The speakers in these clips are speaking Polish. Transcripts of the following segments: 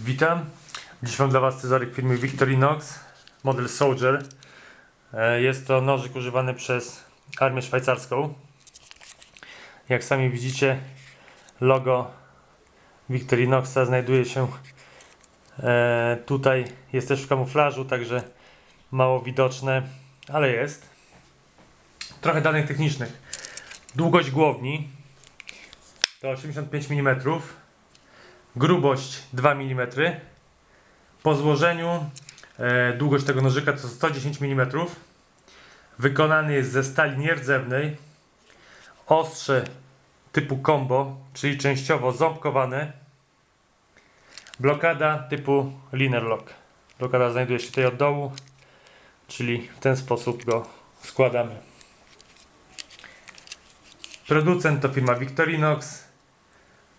Witam. Dziś mam dla Was scyzoryk firmy Victorinox, model Soldier. E, Jest to nożyk używany przez armię szwajcarską. Jak sami widzicie, logo Victorinoxa znajduje się e, tutaj. Jest też w kamuflażu, także mało widoczne, ale jest. Trochę danych technicznych. Długość głowni to 85 mm. Grubość 2 mm. Po złożeniu e, długość tego nożyka to 110 mm. Wykonany jest ze stali nierdzewnej. Ostrze typu combo, czyli częściowo ząbkowane. Blokada typu liner lock. Blokada znajduje się tutaj od dołu, czyli w ten sposób go składamy. Producent to firma Victorinox.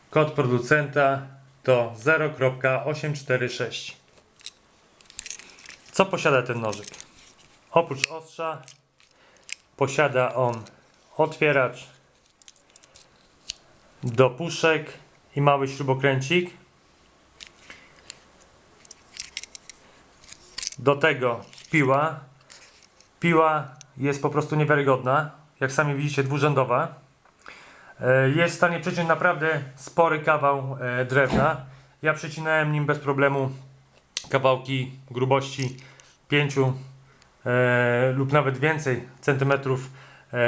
Kod producenta to 0.846. Co posiada ten nożyk? Oprócz ostrza posiada on otwieracz do puszek i mały śrubokręcik. Do tego piła. Piła jest po prostu niewiarygodna. Jak sami widzicie, dwurzędowa. E, Jest w stanie przeciąć naprawdę spory kawał e, drewna. Ja przecinałem nim bez problemu kawałki grubości 5 e, lub nawet więcej centymetrów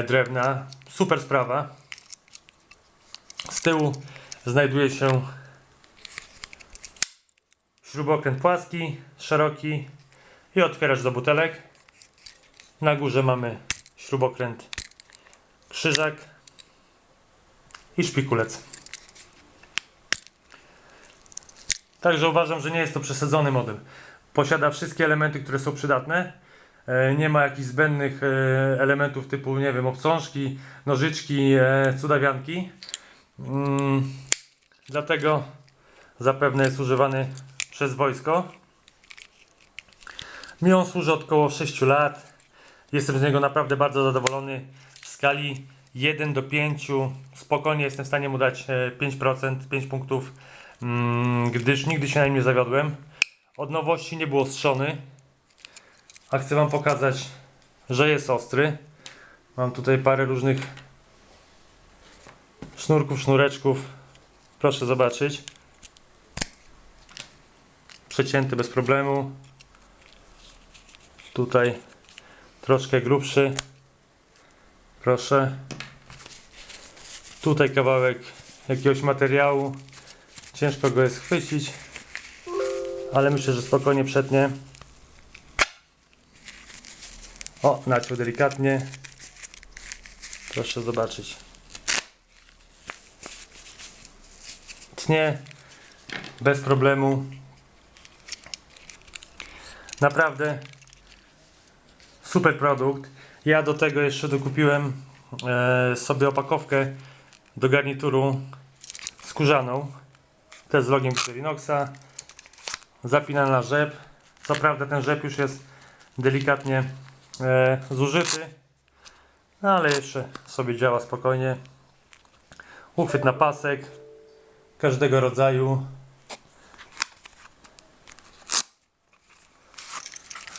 drewna. Super sprawa. Z tyłu znajduje się śrubokręt płaski, szeroki i otwieracz do butelek. Na górze mamy śrubokręt krzyżak i szpikulec. Także uważam, że nie jest to przesadzony model. Posiada wszystkie elementy, które są przydatne. E, Nie ma jakichś zbędnych e, elementów typu, nie wiem, obsążki, nożyczki, e, cudawianki. Mm, Dlatego zapewne jest używany przez wojsko. Mi on służy od około 6 lat. Jestem z niego naprawdę bardzo zadowolony. W skali 1 do 5 spokojnie jestem w stanie mu dać e, 5%, 5 punktów, mm, gdyż nigdy się na nim nie zawiodłem. Od nowości nie był ostrzony. A chcę Wam pokazać, że jest ostry. Mam tutaj parę różnych sznurków, sznureczków. Proszę zobaczyć. Przecięty bez problemu. Tutaj troszkę grubszy. Proszę. Tutaj kawałek jakiegoś materiału. Ciężko go jest chwycić, ale myślę, że spokojnie przetnie. O, naciął delikatnie. Proszę zobaczyć. Tnie bez problemu. Naprawdę super produkt. Ja do tego jeszcze dokupiłem e, sobie opakowkę do garnituru skórzaną. Jest z logiem Victorinoxa. Zapinana na rzep. Co prawda ten rzep już jest delikatnie e, zużyty, no ale jeszcze sobie działa spokojnie. Uchwyt na pasek każdego rodzaju.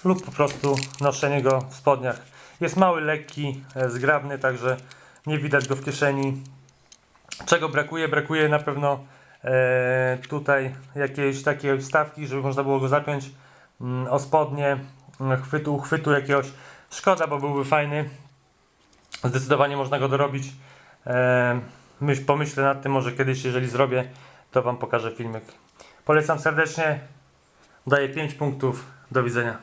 lub po prostu noszenie go w spodniach. Jest mały, lekki, e, zgrabny, także nie widać go w kieszeni. Czego brakuje? Brakuje na pewno e, tutaj jakiejś takiej wstawki, żeby można było go zapiąć mm, o spodnie, mm, chwytu, uchwytu jakiegoś. Szkoda, bo byłby fajny. Zdecydowanie można go dorobić. E, myśl, pomyślę nad tym, może kiedyś, jeżeli zrobię, to Wam pokażę filmik. Polecam serdecznie. Daję 5 punktów. Do widzenia.